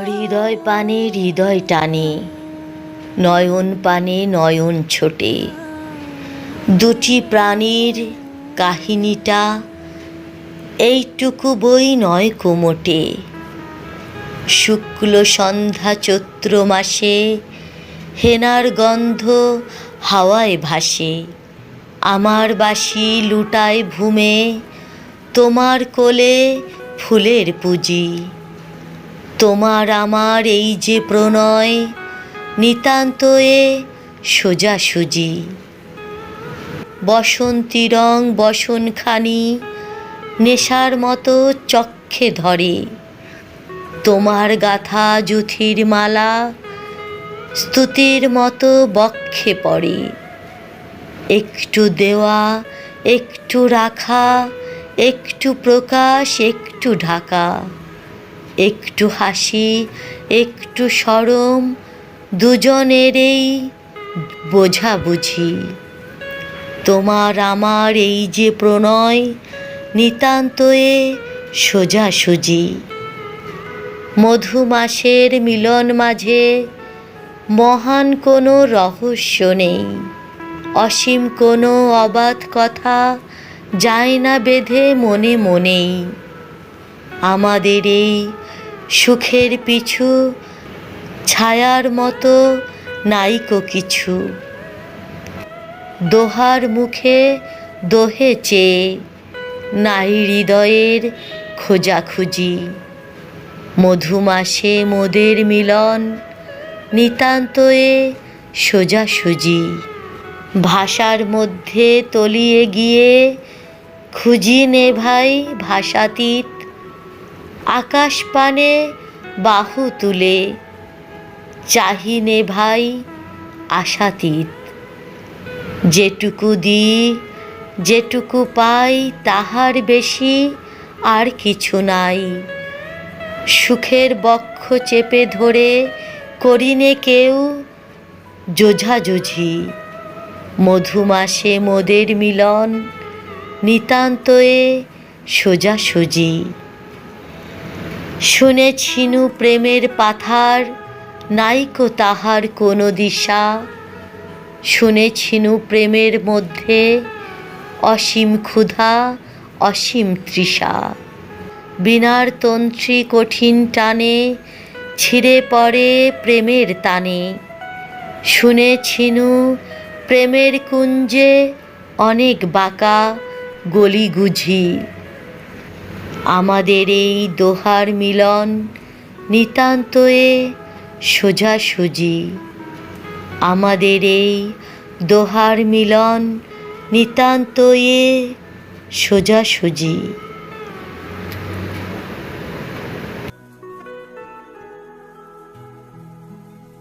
হৃদয় পানে হৃদয় টানে নয়ন পানে নয়ন ছোটে দুটি প্রাণীর কাহিনীটা এইটুকু বই নয় কোমটে শুক্ল সন্ধ্যা চৈত্র মাসে হেনার গন্ধ হাওয়ায় ভাসে আমার বাসি লুটায় ভূমে, তোমার কোলে ফুলের পুঁজি। তোমার আমার এই যে প্রণয় নিতান্ত এ সোজাসুজি বসন্তী রং বসনখানি, নেশার মতো চক্ষে ধরে। তোমার গাথা জুথির মালা, স্তুতির মতো বক্ষে পড়ে। একটু দেওয়া, একটু রাখা, একটু প্রকাশ, একটু ঢাকা। একটু হাসি, একটু সরম, দুজনেরই বোঝাবুঝি। তোমার আমার এই যে প্রণয় নিতান্ত এ সোজাসুজি। মধুমাসের মিলন মাঝে মহান কোনো রহস্য নেই। অসীম কোনো অবাধ কথা যায় না বেঁধে মনে মনেই। আমাদের এই সুখের পিছু, ছায়ার মতো নাইকো কিছু। দোহার মুখে দোহে চেয়ে নাই হৃদয়ের খোঁজাখুঁজি। মধুমাসে মোদের মিলন নিতান্ত এ সোজাসুজি। ভাষার মধ্যে তলিয়ে গিয়ে, খুঁজি নে ভাই ভাষাতীত। আকাশ পানে বাহু তুলে চাহিনে ভাই আশাতীত। যেটুকু দিই, যেটুকু পাই, তাহার বেশি আর কিছু নাই। সুখের বক্ষ চেপে ধরে করিনে কেউ, যোঝাযোঝি। মধুমাসে মোদের মিলন নিতান্ত এ সোজাসুজি শুনেছিনু প্রেমের পাথার, নাইকো তাহার কোনো দিশা। শুনেছিনু প্রেমের মধ্যে অসীম ক্ষুধা, অসীম তৃষা। বিনার তন্ত্রী কঠিন টানে, ছিঁড়ে পড়ে প্রেমের তানে। শুনেছিনু প্রেমের কুঞ্জে অনেক বাঁকা গলিগুঝি। আমাদের এই দোহার মিলন নিতান্ত এ সোজাসুজি। আমাদের এই দোহার মিলন নিতান্ত এ সোজাসুজি।